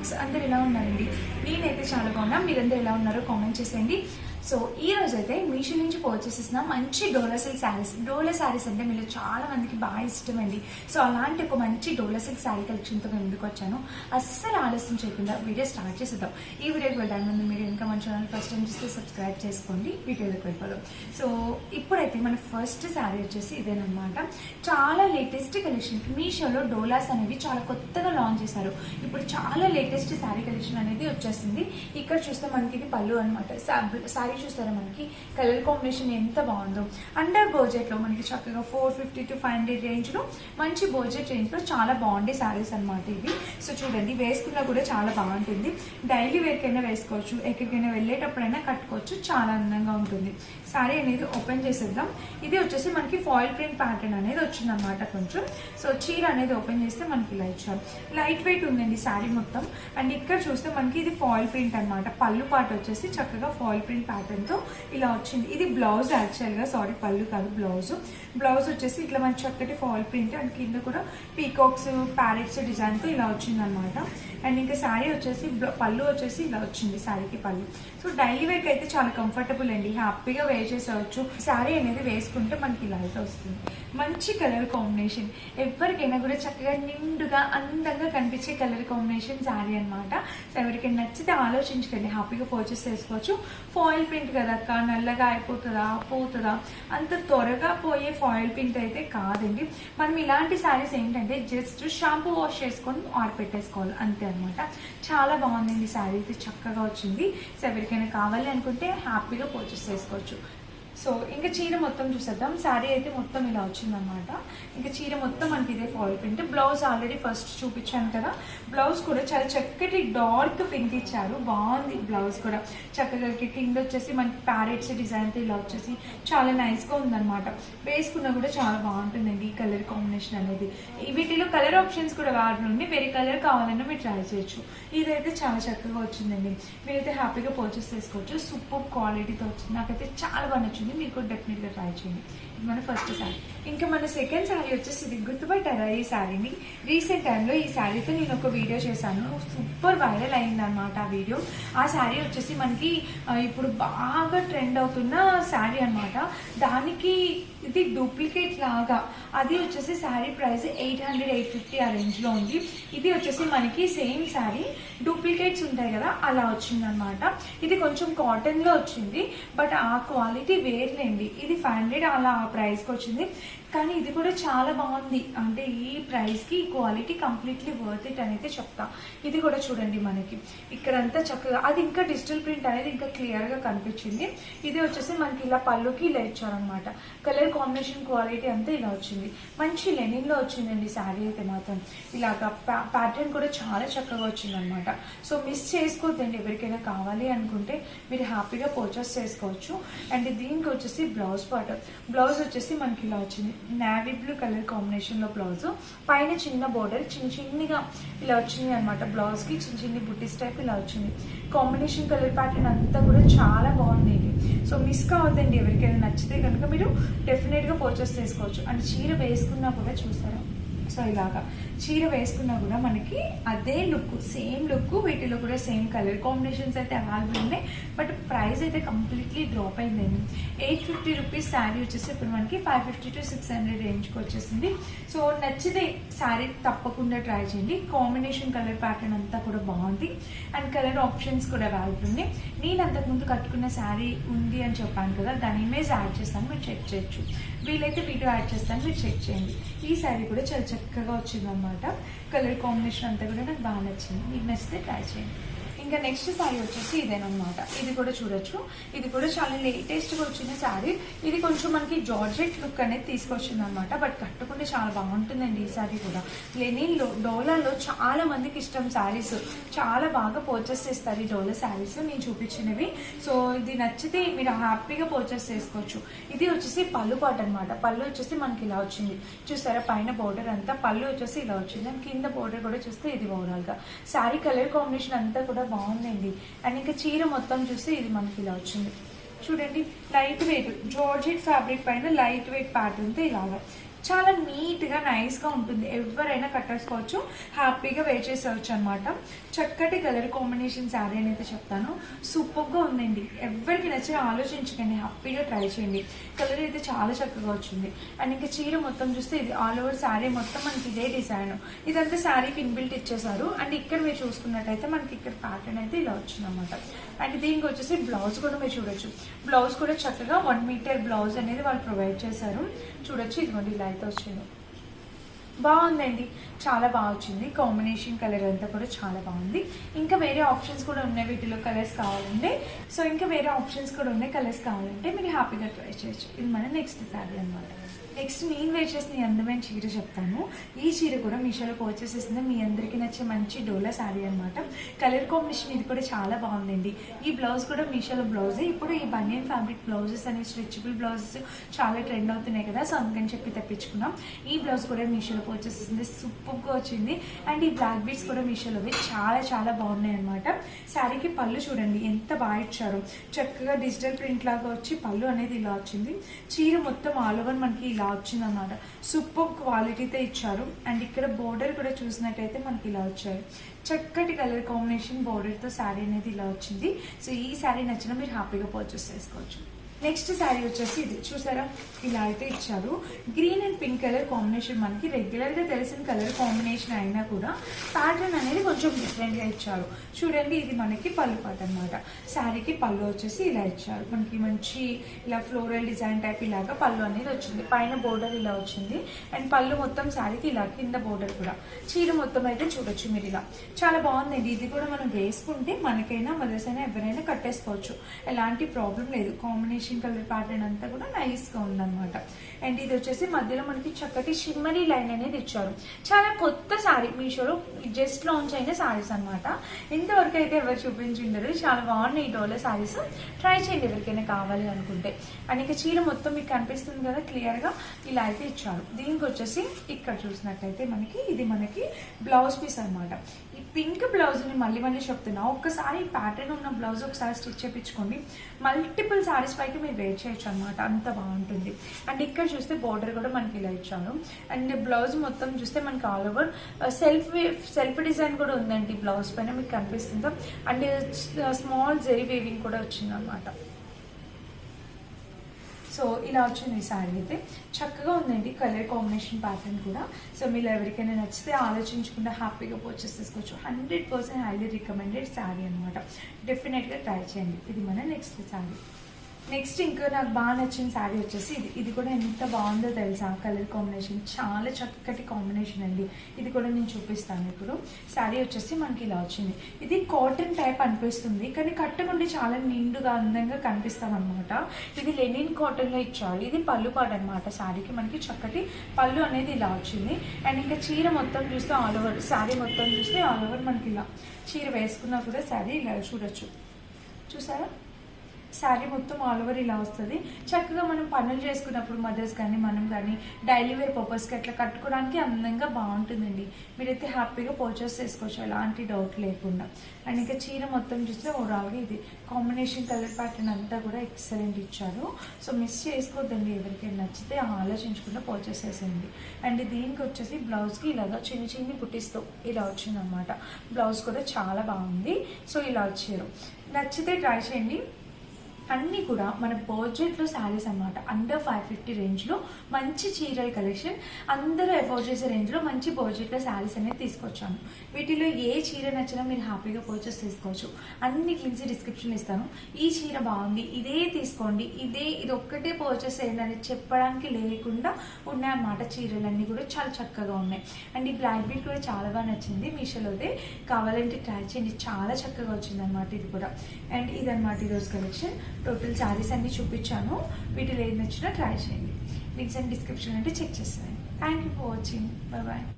Folks అందరు ఎలా ఉన్నారండి? నేనైతే చాలా బాగున్నా. మీరందరూ ఎలా ఉన్నారో కామెంట్ చేసేయండి. సో ఈ రోజు అయితే మీషో నుంచి పర్చేస్ చేసిన మంచి dola silk sarees dola sarees అంటే మీరు చాలా మందికి బాగా ఇష్టం అండి సో అలాంటి ఒక మంచి డోలా సిల్క్ శారీ కలెక్షన్తో నేను ముందుకు వచ్చాను. అస్సలు ఆలస్యం చేయకుండా వీడియో స్టార్ట్ చేసేద్దాం. ఈ వీడియోకి వెళ్ళడానికి ముందు మీరు ఇంకా మన ఛానల్ ఫస్ట్ టైం చూస్తే సబ్స్క్రైబ్ చేసుకోండి. వీడియోలోకి వెళ్ళిపోదాం. సో ఇప్పుడైతే మన ఫస్ట్ శారీ వచ్చేసి ఇదేనమాట. చాలా లేటెస్ట్ కలెక్షన్ మీషోలో డోలాస్ అనేవి చాలా కొత్తగా లాంచ్ చేశారు. ఇప్పుడు చాలా లేటెస్ట్ శారీ కలెక్షన్ అనేది వచ్చేసింది. ఇక్కడ చూస్తే మనకి ఇది పళ్ళు అనమాట శారీ చూస్తారా మనకి? కలర్ కాంబినేషన్ ఎంత బాగుందో. అండర్ బడ్జెట్లో మనకి చక్కగా four fifty to five hundred రేంజ్లో మంచి బడ్జెట్ రేంజ్లో చాలా బాగుండే శారీస్ అనమాట ఇవి. సో చూడండి వేసుకున్నా కూడా చాలా బాగుంటుంది. డైలీ వేర్కైనా వేసుకోవచ్చు ఎక్కడికైనా వెళ్ళేటప్పుడైనా కట్టుకోవచ్చు చాలా అందంగా ఉంటుంది. శారీ అనేది ఓపెన్ చేసేద్దాం. ఇది వచ్చేసి మనకి ఫాయిల్ ప్రింట్ ప్యాటర్న్ అనేది వచ్చిందనమాట కొంచెం. సో చీర అనేది ఓపెన్ చేస్తే మనకి లైట్ షాప్ లైట్ వెయిట్ ఉందండి శారీ మొత్తం. అండ్ ఇక్కడ చూస్తే మనకి ఇది ఫాయిల్ ప్రింట్ అన్నమాట. పళ్ళు పాటు వచ్చేసి చక్కగా ఫాయిల్ ప్రింట్ ప్యాటర్న్తో ఇలా వచ్చింది. ఇది బ్లౌజ్ యాక్చువల్గా సారీ పళ్ళు కాదు బ్లౌజ్. బ్లౌజ్ వచ్చేసి ఇట్లా మంచి చక్కటి ఫాల్ ప్రింట్ అండ్ కింద కూడా పీకాక్స్ ప్యారెట్స్ డిజైన్తో ఇలా వచ్చింది అనమాట అండ్ ఇంకా శారీ వచ్చేసి పళ్ళు వచ్చేసి ఇలా వచ్చింది శారీకి పళ్ళు. సో డైలీ వేర్కి అయితే చాలా కంఫర్టబుల్ అండి. హ్యాపీగా వేర్ చేసేవచ్చు. శారీ అనేది వేసుకుంటే మనకి ఇలా అయితే వస్తుంది. మంచి కలర్ కాంబినేషన్. ఎవరికైనా కూడా చక్కగా నిండుగా అందంగా కనిపించే కలర్ కాంబినేషన్ శారీ అనమాట సో ఎవరికైనా నచ్చితే ఆలోచించకండి. హ్యాపీగా పర్చేస్ చేసుకోవచ్చు. ఫాయిల్ ప్రింట్ కదా అక్క? నల్లగా అయిపోతుందా? పోతుందా అంత త్వరగా పోయే ఫాయిల్ ప్రింట్ అయితే కాదండి. మనం ఇలాంటి శారీస్ ఏంటంటే జస్ట్ షాంపూ వాష్ చేసుకొని ఆరపెట్టేసుకోవాలి. అంతే అనమాట చాలా బాగుందండి శారీ అయితే చక్కగా వచ్చింది. సో ఎవరికైనా కావాలి అనుకుంటే హ్యాపీగా పర్చేస్ చేసుకోవచ్చు. సో ఇంకా చీర మొత్తం చూసేద్దాం. శారీ అయితే మొత్తం ఇలా వచ్చిందనమాట ఇంకా చీర మొత్తం మనకి ఇదే fall print blouse already first చూపించాను కదా. బ్లౌజ్ కూడా చాలా చక్కటి డార్క్ పింక్ ఇచ్చారు. బాగుంది బ్లౌజ్ కూడా. చక్కగా కింద వచ్చేసి మనకి ప్యారెట్స్ డిజైన్తో ఇలా వచ్చేసి చాలా నైస్గా ఉందన్నమాట. వేసుకున్నా కూడా చాలా బాగుంటుందండి ఈ కలర్ కాంబినేషన్ అనేది. వీటిలో కలర్ ఆప్షన్స్ కూడా వాటి నుండి వేరే కలర్ కావాలన్నా మీరు ట్రై చేయొచ్చు. ఇదైతే చాలా చక్కగా వచ్చిందండి. మీరైతే హ్యాపీగా పర్చేస్ చేసుకోవచ్చు. సూపర్ క్వాలిటీతో వచ్చింది. నాకైతే చాలా బాగా నచ్చింది. మీరు కూడా డెఫినెట్గా ట్రై చేయండి ఇది మన ఫస్ట్ శారీ ఇంకా మన సెకండ్ శారీ వచ్చేసి ఇది గుర్తుపట్టారా ఈ శారీని రీసెంట్ టైంలో ఈ శారీతో నేను ఒక వీడియో చేశాను. సూపర్ వైరల్ అయిందనమాట ఆ వీడియో ఆ శారీ వచ్చేసి మనకి ఇప్పుడు బాగా ట్రెండ్ అవుతున్న శారీ అనమాట దానికి ఇది డూప్లికేట్ లాగా. అది వచ్చేసి saree price eight hundred eight fifty ఆ రేంజ్లో ఉంది. ఇది వచ్చేసి మనకి సేమ్ శారీ డూప్లికేట్స్ ఉంటాయి కదా అలా వచ్చిందనమాట ఇది కొంచెం కాటన్లో వచ్చింది బట్ ఆ క్వాలిటీ వేర్లేండి. ఇది ఫైవ్ హండ్రెడ్ అలా ప్రైస్కి వచ్చింది. కానీ ఇది కూడా చాలా బాగుంది. అంటే ఈ ప్రైస్కి ఈ క్వాలిటీ కంప్లీట్లీ వర్త్ ఇట్ అనేది చెప్తా. ఇది కూడా చూడండి మనకి. ఇక్కడంతా చక్కగా అది ఇంకా డిజిటల్ ప్రింట్ అనేది ఇంకా క్లియర్గా కనిపించింది. ఇది వచ్చేసి మనకి ఇలా పళ్ళుకి ఇలా ఇచ్చారనమాట కలర్ కాంబినేషన్ క్వాలిటీ అంతా ఇలా వచ్చింది. మంచి లెనిన్లో వచ్చిందండి శారీ అయితే మాత్రం. ఇలాగా ప్యాటర్న్ కూడా చాలా చక్కగా వచ్చిందనమాట సో మిస్ చేసుకోవద్దండి ఎవరికైనా కావాలి అనుకుంటే మీరు హ్యాపీగా పర్చేస్ చేసుకోవచ్చు. అండ్ దీనికి వచ్చేసి బ్లౌజ్ పార్ట్ బ్లౌజ్ వచ్చేసి మనకి ఇలా వచ్చింది. నావీ బ్లూ కలర్ కాంబినేషన్లో బ్లౌజ్ పైన చిన్న బోర్డర్ చిన్న చిన్నగా ఇలా వచ్చింది అనమాట బ్లౌజ్కి చిన్న చిన్న బుట్టిస్ టైప్ ఇలా వచ్చింది. కాంబినేషన్ కలర్ ప్యాటర్న్ అంతా కూడా చాలా బాగుంది సో మిస్ కావద్దండి ఎవరికైనా నచ్చితే కనుక మీరు డెఫినెట్గా పర్చేస్ చేసుకోవచ్చు. అండ్ చీర వేసుకున్నా కూడా చూసారా సో ఇలాగా. చీర వేసుకున్నా కూడా మనకి అదే లుక్ సేమ్ లుక్ వీటిలో కూడా సేమ్ కలర్. కాంబినేషన్స్ అయితే అవైలబుల్ ఉన్నాయి బట్ ప్రైస్ అయితే కంప్లీట్లీ డ్రాప్ అయిందండి ఎయిట్ ఫిఫ్టీ రూపీస్ శారీ వచ్చేసి ఇప్పుడు మనకి five fifty to six hundred రేంజ్కి వచ్చేసింది. సో నచ్చితే శారీ తప్పకుండా ట్రై చేయండి. కాంబినేషన్ కలర్ ప్యాటర్న్ అంతా కూడా బాగుంది. అండ్ కలర్ ఆప్షన్స్ కూడా అవైలబుల్ ఉన్నాయి. నేను అంతకుముందు కట్టుకున్న శారీ ఉంది అని చెప్పాను కదా దాని ఇమేజ్ యాడ్ చేస్తాను మీరు చెక్ చేయొచ్చు. వీలైతే వీడియో యాడ్ చేస్తాను మీరు చెక్ చేయండి. ఈ శారీ కూడా చాలా చక్కగా వచ్చిందన్నమాట. కలర్ కాంబినేషన్ అంతా కూడా నాకు బాగా నచ్చింది. మీకు నచ్చితే ట్రై చేయండి. ఇంకా నెక్స్ట్ శారీ వచ్చేసి ఇదేనమాట ఇది కూడా చూడొచ్చు. ఇది కూడా చాలా లేటెస్ట్గా వచ్చిన శారీ ఇది కొంచెం మనకి జార్జెట్ లుక్ అనేది తీసుకొచ్చింది అనమాట బట్ కట్టుకుంటే చాలా బాగుంటుందండి ఈ శారీ కూడా. లెనిన్లో డోలాలో చాలా మందికి ఇష్టం శారీస్ చాలా బాగా పర్చేస్ చేస్తారు ఈ డోలా శారీస్ నేను చూపించినవి. సో ఇది నచ్చితే మీరు హ్యాపీగా పర్చేస్ చేసుకోవచ్చు. ఇది వచ్చేసి పళ్ళు పాట అనమాట పళ్ళు వచ్చేసి మనకి ఇలా వచ్చింది. చూసారా? పైన బోర్డర్ అంతా పళ్ళు వచ్చేసి ఇలా వచ్చింది. కింద బోర్డర్ కూడా చూస్తే ఇది ఓవరాల్గా శారీ కలర్ కాంబినేషన్ అంతా కూడా బాగుందండి. అండ్ ఇంకా చీర మొత్తం చూస్తే ఇది మనకి ఇలా వచ్చింది. చూడండి లైట్ వెయిట్ జార్జెట్ ఫ్యాబ్రిక్ పైన లైట్ వెయిట్ ప్యాటర్న్తో ఇలాగా. చాలా నీట్గా నైస్గా ఉంటుంది. ఎవరైనా కట్టేసుకోవచ్చు. హ్యాపీగా వేర్ చేసేవచ్చు అనమాట చక్కటి కలర్ కాంబినేషన్ శారీ అని అయితే చెప్తాను. సూపర్గా ఉందండి. ఎవరికి నచ్చిన ఆలోచించకండి. హ్యాపీగా ట్రై చేయండి. కలర్ అయితే చాలా చక్కగా వచ్చింది. అండ్ ఇంకా చీర మొత్తం చూస్తే ఇది ఆల్ ఓవర్ శారీ. మొత్తం మనకి ఇదే డిజైన్. ఇదంతా శారీకి ఇన్బిల్ట్ ఇచ్చేసారు అండ్ ఇక్కడ మీరు చూసుకున్నట్టయితే మనకి ఇక్కడ ప్యాటర్న్ అయితే ఇలా వచ్చిందనమాట అండ్ దీనికి వచ్చేసి బ్లౌజ్ కూడా మీరు చూడొచ్చు. బ్లౌజ్ కూడా చక్కగా వన్ మీటర్ బ్లౌజ్ అనేది వాళ్ళు ప్రొవైడ్ చేశారు. చూడొచ్చు. ఇదిగోండి ఇలా అయితే వచ్చింది. బాగుందండి. చాలా బాగా వచ్చింది. కాంబినేషన్ కలర్ అంతా కూడా చాలా బాగుంది. ఇంకా వేరే ఆప్షన్స్ కూడా ఉన్నాయి వీటిలో కలర్స్ కావాలంటే. సో ఇంకా వేరే ఆప్షన్స్ కూడా ఉన్నాయి కలర్స్ కావాలంటే మీరు హ్యాపీగా ట్రై చేయొచ్చు. ఇది మన నెక్స్ట్ శారీ అనమాట నెక్స్ట్ నేను వేర్ చేసిన అందమైన చీర చెప్తాను. ఈ చీర కూడా మీషోలో పర్చేస్ చేసింది. మీ అందరికీ నచ్చే మంచి డోలా శారీ అనమాట కలర్ కాంబినేషన్ ఇది కూడా చాలా బాగుందండి. ఈ బ్లౌజ్ కూడా మీషోలో బ్లౌజే ఇప్పుడు ఈ బనియన్ ఫ్యాబ్రిక్ బ్లౌజెస్ అనేవి స్ట్రెచబుల్ బ్లౌజెస్ చాలా ట్రెండ్ అవుతున్నాయి కదా. సో అందుకని చెప్పి తెప్పించుకున్నాం. ఈ బ్లౌజ్ కూడా మీషోలో పర్చేస్ చేసింది. సూపర్గా వచ్చింది. అండ్ ఈ బ్లాక్ బీట్స్ కూడా మీషోలోవి చాలా చాలా బాగున్నాయి అనమాట శారీకి పళ్ళు చూడండి. ఎంత బాగా ఇచ్చారు. చక్కగా డిజిటల్ ప్రింట్ లాగా వచ్చి పళ్ళు అనేది ఇలా వచ్చింది. చీర మొత్తం ఆల్ ఓవర్ మనకి ఇలా వచ్చింది అనమాట సూపర్ క్వాలిటీతో ఇచ్చారు. అండ్ ఇక్కడ బోర్డర్ కూడా చూసినట్టయితే మనకి ఇలా వచ్చాయి. చక్కటి కలర్ కాంబినేషన్ బోర్డర్తో శారీ అనేది ఇలా వచ్చింది. సో ఈ శారీ నచ్చిన మీరు హ్యాపీగా పర్చేస్ చేసుకోవచ్చు. నెక్స్ట్ శారీ వచ్చేసి ఇది. చూసారా? ఇలా అయితే ఇచ్చారు. Green and pink colour combination మనకి రెగ్యులర్గా తెలిసిన కలర్ కాంబినేషన్ అయినా కూడా ప్యాటర్న్ అనేది కొంచెం డిఫరెంట్గా ఇచ్చారు. చూడండి ఇది మనకి పళ్ళు పాట అనమాట శారీకి పళ్ళు వచ్చేసి ఇలా ఇచ్చారు. మనకి మంచి ఇలా ఫ్లోరల్ డిజైన్ టైప్ ఇలాగా పళ్ళు అనేది వచ్చింది. పైన బోర్డర్ ఇలా వచ్చింది. అండ్ పళ్ళు మొత్తం శారీకి ఇలా కింద బోర్డర్ కూడా. చీర మొత్తం అయితే చూడొచ్చు మీరు ఇలా. చాలా బాగుందండి. ఇది కూడా మనం వేసుకుంటే మనకైనా మదర్స్ అయినా ఎవరైనా కట్టేసుకోవచ్చు. ఎలాంటి ప్రాబ్లం లేదు. కాంబినేషన్ కలర్ ప్యాటర్న్ అంతా కూడా నైస్గా ఉందన్నమాట. అండ్ ఇది వచ్చేసి మధ్యలో మనకి చక్కటి షిమ్మరీ లైన్ అనేది ఇచ్చారు. చాలా కొత్త శారీ మీషోలో జస్ట్ లాంచ్ అయిన శారీస్ అనమాట ఇంతవరకు అయితే ఎవరు చూపించిండరు. చాలా బాగున్నాయి ఈ డోలో శారీస్ ట్రై చేయండి ఎవరికైనా కావాలి అనుకుంటే. అండ్ ఇక చీర మొత్తం మీకు కనిపిస్తుంది కదా క్లియర్గా ఇలా అయితే ఇచ్చారు. దీనికి వచ్చేసి ఇక్కడ చూసినట్లయితే మనకి ఇది మనకి బ్లౌజ్ పీస్ అనమాట ఈ పింక్ బ్లౌజ్ని మళ్ళీ మళ్ళీ చెప్తున్నా. ఒక్కసారి ప్యాటర్న్ ఉన్న బ్లౌజ్ ఒకసారి స్టిచ్ చేయించుకోండి మల్టిపుల్ శారీస్ పైకి మీరు వేర్ చేయొచ్చు అనమాట అంత బాగుంటుంది. అండ్ ఇక్కడ చూస్తే బోర్డర్ కూడా మనకి ఇలా ఇచ్చాను. అండ్ బ్లౌజ్ మొత్తం చూస్తే మనకి all over self self design కూడా ఉందండి బ్లౌజ్ పైన మీకు కనిపిస్తుందా? అండ్ స్మాల్ జెరీ వేవింగ్ కూడా వచ్చిందనమాట సో ఇలా వచ్చింది ఈ శారీ అయితే. చక్కగా ఉందండి కలర్ కాంబినేషన్ ప్యాటర్న్ కూడా. సో మీరు ఎవరికైనా నచ్చితే ఆలోచించకుండా హ్యాపీగా పర్చేస్ చేసుకోవచ్చు. Hundred percent highly recommended saree అనమాట డెఫినెట్గా ట్రై చేయండి. ఇది మన నెక్స్ట్ శారీ నెక్స్ట్ ఇంకా నాకు బాగా నచ్చిన శారీ వచ్చేసి ఇది. ఇది కూడా ఎంత బాగుందో తెలుసా? కలర్ కాంబినేషన్ చాలా చక్కటి కాంబినేషన్ అండి. ఇది కూడా నేను చూపిస్తాను ఇప్పుడు. శారీ వచ్చేసి మనకి ఇలా వచ్చింది. ఇది కాటన్ టైప్ అనిపిస్తుంది కానీ కట్టుకుంటే చాలా నిండుగా అందంగా కనిపిస్తాం అనమాట ఇది లెనిన్ కాటన్లో ఇచ్చారు. ఇది పళ్ళు పాట అనమాట శారీకి. మనకి చక్కటి పళ్ళు అనేది ఇలా వచ్చింది. అండ్ ఇంకా చీర మొత్తం చూస్తే ఆల్ ఓవర్ శారీ మొత్తం చూస్తే ఆల్ ఓవర్ మనకి ఇలా చీర వేసుకున్నా కూడా శారీ ఇలా చూడొచ్చు. చూసారా? శారీ మొత్తం ఆల్ ఓవర్ ఇలా వస్తుంది. చక్కగా మనం పనులు చేసుకున్నప్పుడు మదర్స్ కానీ మనం కానీ డైలీ వేర్ పర్పస్కి అట్లా కట్టుకోవడానికి అందంగా బాగుంటుందండి. మీరైతే హ్యాపీగా పర్చేస్ చేసుకోవచ్చు ఎలాంటి డౌట్ లేకుండా. అండ్ ఇంకా చీర మొత్తం చూస్తే ఓవరాల్గా ఇది. కాంబినేషన్ కలర్ ప్యాటర్న్ అంతా కూడా ఎక్సలెంట్ ఇచ్చారు. సో మిస్ చేసుకోవద్దండి ఎవరికైనా నచ్చితే ఆలోచించకుండా పర్చేస్ చేసేయండి. అండ్ దీనికి వచ్చేసి బ్లౌజ్కి ఇలాగా చిన్న చిన్ని పుట్టిస్తూ ఇలా వచ్చిందనమాట బ్లౌజ్ కూడా చాలా బాగుంది. సో ఇలా వచ్చారు. నచ్చితే ట్రై చేయండి. అన్నీ కూడా మన బడ్జెట్లో శారీస్ అనమాట అండర్ ఫైవ్ ఫిఫ్టీ రేంజ్లో మంచి చీరల కలెక్షన్ అందరూ అఫోర్డ్ చేసే రేంజ్లో మంచి బడ్జెట్లో శారీస్ అనేది తీసుకొచ్చాను వీటిలో ఏ చీర నచ్చినా మీరు హ్యాపీగా పర్చేస్ చేసుకోవచ్చు. అన్ని లింక్స్ డిస్క్రిప్షన్ ఇస్తాను. ఈ చీర బాగుంది ఇదే తీసుకోండి ఇదే ఇది ఒక్కటే పర్చేస్ చేయండి చెప్పడానికి లేకుండా ఉన్నాయన్నమాట చీరలన్నీ కూడా చాలా చక్కగా ఉన్నాయి. అండ్ ఈ బ్లాక్ బీట్ కూడా చాలా బాగా నచ్చింది మీషోలోదే కావాలంటే ట్రై చేయండి చాలా చక్కగా వచ్చింది అనమాట ఇది కూడా. అండ్ ఇదన్నమాట ఈరోజు కలెక్షన్ టోటల్ శారీస్ అన్ని చూపించాను. వీటిలో ఏది నచ్చినా ట్రై చేయండి. లింక్స్ అండ్ డిస్క్రిప్షన్ అంటే చెక్ చేస్తాను thank you for watching bye bye